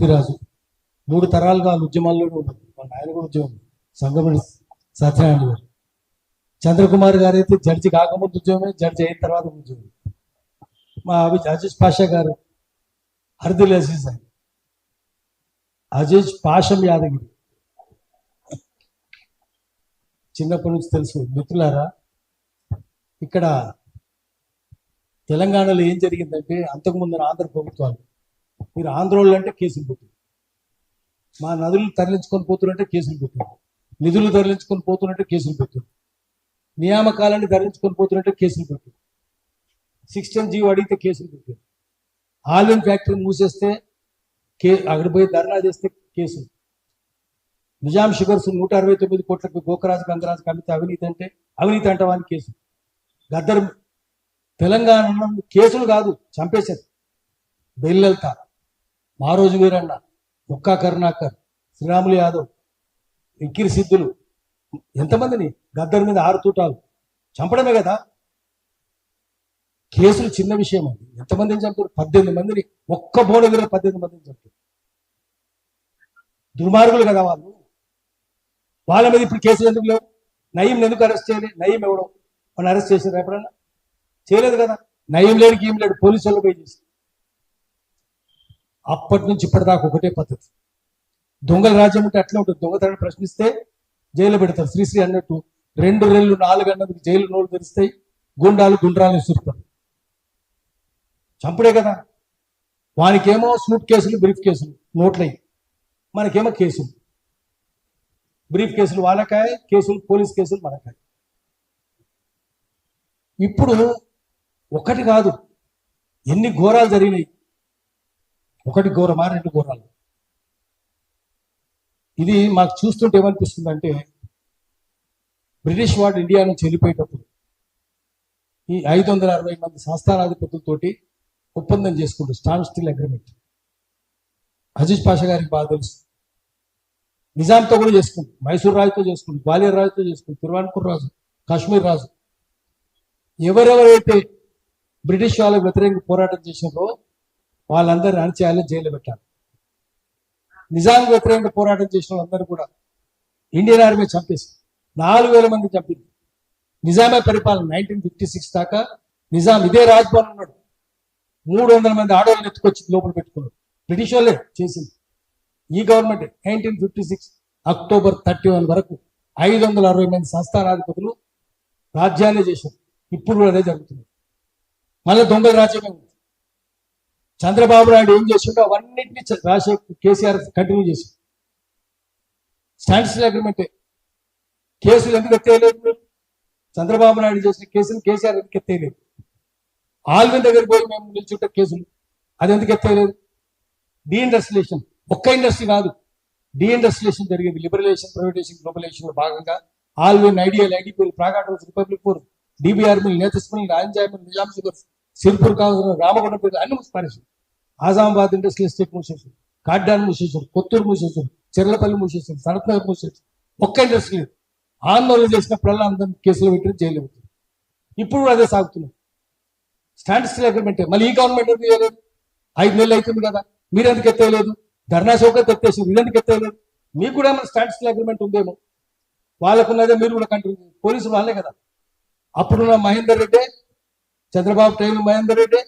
పృథ్వీరాజు. మూడు తరాలుగా వాళ్ళ ఉద్యమాల్లోనే ఉన్నారు. వాళ్ళ ఆయన కూడా ఉద్యమం. సంగమణి సత్యనారాయణ గారు. చంద్రకుమార్ గారు అయితే జడ్జి కాకముందు ఉద్యమమే జడ్జి అయిన తర్వాత ఉద్యమం. మా అవి అజీజ్ పాషా గారు అర్దుల్ అజీజ్ ఆయన. అజీజ్ పాషం యాదగిరి. చిన్నప్పటి నుంచి తెలుసు. మిత్రులారా ఇక్కడ తెలంగాణలో ఏం జరిగిందంటే అంతకుముందు ఆంధ్ర ప్రభుత్వాలు మీరు ఆంధ్రోళ్ళు అంటే కేసులు పెట్టారు మా నదులు తరలించుకొని పోతున్నట్టే కేసులు పెట్టారు నిధులు తరలించుకొని పోతున్నట్టే కేసులు పెట్టారు నియామకాలని తరలించుకొని పోతున్నట్టే కేసులు పెట్టారు సిక్స్టీన్ జీవో అడిగితే కేసులు పెట్టారు ఆలిన్ ఫ్యాక్టరీని మూసేస్తే కే అక్కడ పోయి ధర్నా చేస్తే కేసులు. నిజాం షుగర్స్ నూట అరవై తొమ్మిది కోట్లకు గోకరాజు గంగరాజు కమితే అవినీతి అంటే అవినీతి అంటవాని కేసు గద్దర్ తెలంగాణ కేసులు కాదు చంపేశారు. బెల్లెల్త మారోజు వీరన్న ఒక్కా కరుణాకర్ శ్రీరాములు యాదవ్ ఇంకిరి సిద్ధులు ఎంతమందిని గద్దర్ మీద ఆరుతూటాలు. చంపడమే కదా? కేసులు చిన్న విషయం అది. ఎంతమందిని చంపారు? పద్దెనిమిది మందిని. ఒక్క భువనగిరిలో పద్దెనిమిది మందిని చంపారు. దుర్మార్గులు కదా వాళ్ళు. వాళ్ళ మీద ఇప్పుడు కేసులు ఎందుకు లేవు? నయీం ఎందుకు అరెస్ట్ చేయాలి? నయీం ఎవడో? వాళ్ళు అరెస్ట్ చేశారు ఎప్పుడన్నా? చేయలేదు కదా? నయం లేడు ఏం లేడు పోలీసు వాళ్ళు పోయి చేసి అప్పటి నుంచి ఇప్పటిదాకా ఒకటే పద్ధతి. దొంగల రాజ్యం అంటే అట్లా ఉంటుంది. దొంగతనం ప్రశ్నిస్తే జైలు పెడతారు. శ్రీశ్రీ అన్నట్టు రెండు రెళ్ళు నాలుగు అన్నది జైలు నోళ్ళు తెరిస్తాయి గుండాలు గుండ్రాలు విసురుతారు. చంపుడే కదా. వానికేమో సూట్ కేసులు బ్రీఫ్ కేసులు నోట్లయి మనకేమో కేసులు. బ్రీఫ్ కేసులు వాళ్ళకాయ కేసులు పోలీస్ కేసులు మనకాయ. ఇప్పుడు ఒకటి కాదు. ఎన్ని ఘోరాలు జరిగినాయి. ఒకటి ఘోరమా రెండు ఘోరాలు? ఇది మాకు చూస్తుంటే ఏమనిపిస్తుంది అంటే బ్రిటిష్ వాడు ఇండియా నుంచి వెళ్ళిపోయేటప్పుడు ఈ ఐదు వందల అరవై మంది సంస్థానాధిపతులతోటి ఒప్పందం చేసుకుంటూ standstill agreement. Aziz Pasha గారికి బాగా తెలుసు. నిజాంతో కూడా చేసుకుంది. మైసూర్ రాజుతో చేసుకుంది. గ్వాలియర్ రాజుతో చేసుకుంది. తిరువాన్పూర్ రాజు కాశ్మీర్ రాజు. ఎవరెవరైతే బ్రిటిష్ వాళ్ళకి వ్యతిరేకంగా పోరాటం చేసినారో వాళ్ళందరినీ అణచేయాలని జైలు పెట్టారు. నిజాం వ్యతిరేకంగా పోరాటం చేసిన వాళ్ళందరూ కూడా ఇండియన్ ఆర్మీ చంపేసి నాలుగు వేల మంది చంపింది. నిజామే పరిపాలన నైన్టీన్ ఫిఫ్టీ సిక్స్ దాకా నిజాం ఇదే రాజ్భవన్ ఉన్నాడు. మూడు వందల మంది ఆడవాళ్ళని ఎత్తుకొచ్చి లోపల పెట్టుకున్నాడు. బ్రిటిష్ వాళ్ళే చేసింది. ఈ government nineteen fifty six October thirty one వరకు ఐదు వందల అరవై మంది సంస్థానాధిపతులు రాజ్యాన్ని చేశారు. ఇప్పుడు కూడా అదే జరుగుతుంది. మళ్ళీ దొంగల రాజ్యమే ఉంది. చంద్రబాబు నాయుడు ఏం చేసిండో అవన్నింటినీ రాజశేఖర్ కేసీఆర్ కంటిన్యూ చేసి స్టాండ్స్టిల్ అగ్రిమెంటే. కేసులు ఎందుకు ఎత్తేయలేదు? చంద్రబాబు నాయుడు చేసిన కేసులు కేసీఆర్ ఎందుకు ఎత్తేయలేదు? ఆల్విన్ దగ్గర పోయి మేము నిల్చుంటే కేసులు. అది ఎందుకు ఎత్తేయలేదు? డీఇండస్ట్రియలేషన్ ఒక్క ఇండస్ట్రీ కాదు. డీఇండస్ట్రియలేషన్ జరిగింది. లిబరలేషన్ ప్రైవేటేషన్ గ్లోబలేషన్లో భాగంగా ఆల్విన్ ఐడియల్ ఐడిపిఎల్ ప్రాగాటోస్ రిపబ్లిక్ ఫోర్ డిబిఆర్ మిల్ నేతస్ మిల్ రాంజాయ్ మిల్ నిజాం సిరిపూర్ కావచ్చు రామగుండం పేరు అన్ని మూసిపారేసారు ఆజామాబాద్ ఇండస్ట్రియల్ ఎస్టేట్ మూసేసారు కాడ్డాన్ మూసేసారు కొత్తూరు మూసేసారు చెర్లపల్లి మూసేసారు సనత్ నగర్ మూసేసారు ఒక్క ఇండస్ట్రీ లేదు. ఆందోళన చేసినప్పుడల్లా అందరం కేసులు పెట్టి జైలు పెట్టారు. ఇప్పుడు కూడా అదే సాగుతున్నాం స్టాండ్ స్టిల్ అగ్రిమెంట్. మళ్ళీ ఈ గవర్నమెంట్ ఎందుకు చేయలేదు ఐదు నెలలు అవుతుంది కదా. మీరు ఎందుకు ఎత్తేయలేదు? ధర్నా చౌకత్ ఎత్తేసి మీరెందుకు ఎత్తేయలేదు? మీకు కూడా ఏమైనా స్టాండ్ స్టిల్ అగ్రిమెంట్ ఉందేమో? వాళ్ళకున్నదే మీరు కూడా కంటిన్యూ పోలీసులు వాళ్ళే కదా. అప్పుడున్న మహేందర్ రెడ్డి చంద్రబాబు టైంలో మహేందర్ రెడ్డి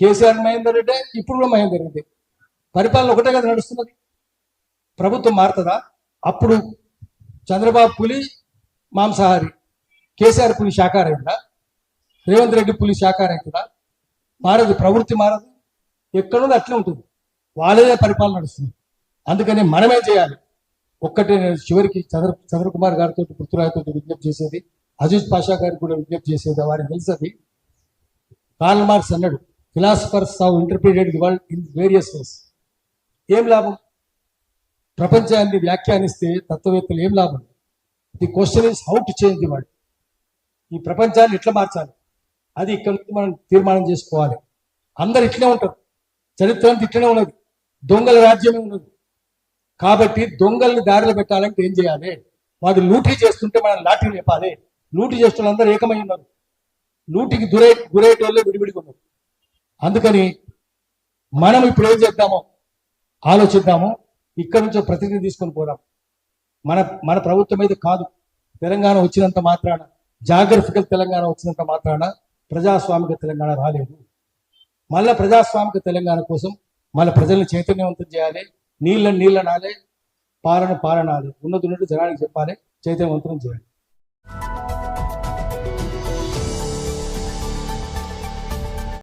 కేసీఆర్ మహేందర్ రెడ్డి ఇప్పుడు కూడా మహేందర్ రెడ్డి. పరిపాలన ఒకటే కదా నడుస్తున్నది. ప్రభుత్వం మారుతుందా? అప్పుడు చంద్రబాబు పులి మాంసాహారి. కేసీఆర్ పులి శాకాహారి రేవంత్ రెడ్డి పులి శాకాహారి మారదు ప్రవృత్తి మారదు. ఎక్కడుంది అట్లే ఉంటుంది. వాళ్ళే పరిపాలన నడుస్తుంది అందుకని మనమే చేయాలి. ఒక్కటే నేను చివరికి చంద్ర చంద్రకుమార్ గారితో పుత్రురాయతో విజ్ఞప్తి చేసేది అజీజ్ పాషా గారికి కూడా విజ్ఞప్తి చేసేది వారికి తెలుసది. కార్ల్ మార్క్స్ అన్నాడు philosophers of interpreted the world in various ways ఏం లాభం? ప్రపంచాన్ని వ్యాఖ్యానిస్తే తత్వవేత్తలు ఏం లాభం? The question is how to change the world ఈ ప్రపంచాన్ని ఎట్లా మార్చాలి? అది ఇక్కడ నుంచి మనం తీర్మానం చేసుకోవాలి. అందరు ఇట్లే ఉంటారు. చరిత్ర అంతా ఇట్లనే ఉన్నది. దొంగల రాజ్యమే ఉన్నది. కాబట్టి దొంగల్ని దారిలో పెట్టాలంటే ఏం చేయాలి? వాడు లూటీ చేస్తుంటే మనం లాఠీ లేపాలి. లూటీ చేస్తున్న అందరూ ఏకమై ఉన్నారు. లూటికి గురై గురయ్యేటోళ్ళే విడివిడిగా ఉన్నారు. అందుకని మనం ఇప్పుడు ఏం చేద్దామో ఆలోచిద్దాము ఇక్కడి నుంచి ఒక ప్రతినిధి తీసుకొని పోదాం. మన మన ప్రభుత్వం మీద కాదు. తెలంగాణ వచ్చినంత మాత్రాన జాగ్రఫికల్ తెలంగాణ వచ్చినంత మాత్రాన ప్రజాస్వామిక తెలంగాణ రాలేదు. మళ్ళా ప్రజాస్వామిక తెలంగాణ కోసం మళ్ళీ ప్రజల్ని చైతన్యవంతం చేయాలి. నీళ్ళని నీళ్ళనాలి పాలన పాలనాలి. ఉన్నది ఉన్నట్టు జనానికి చెప్పాలి. చైతన్యవంతం చేయాలి.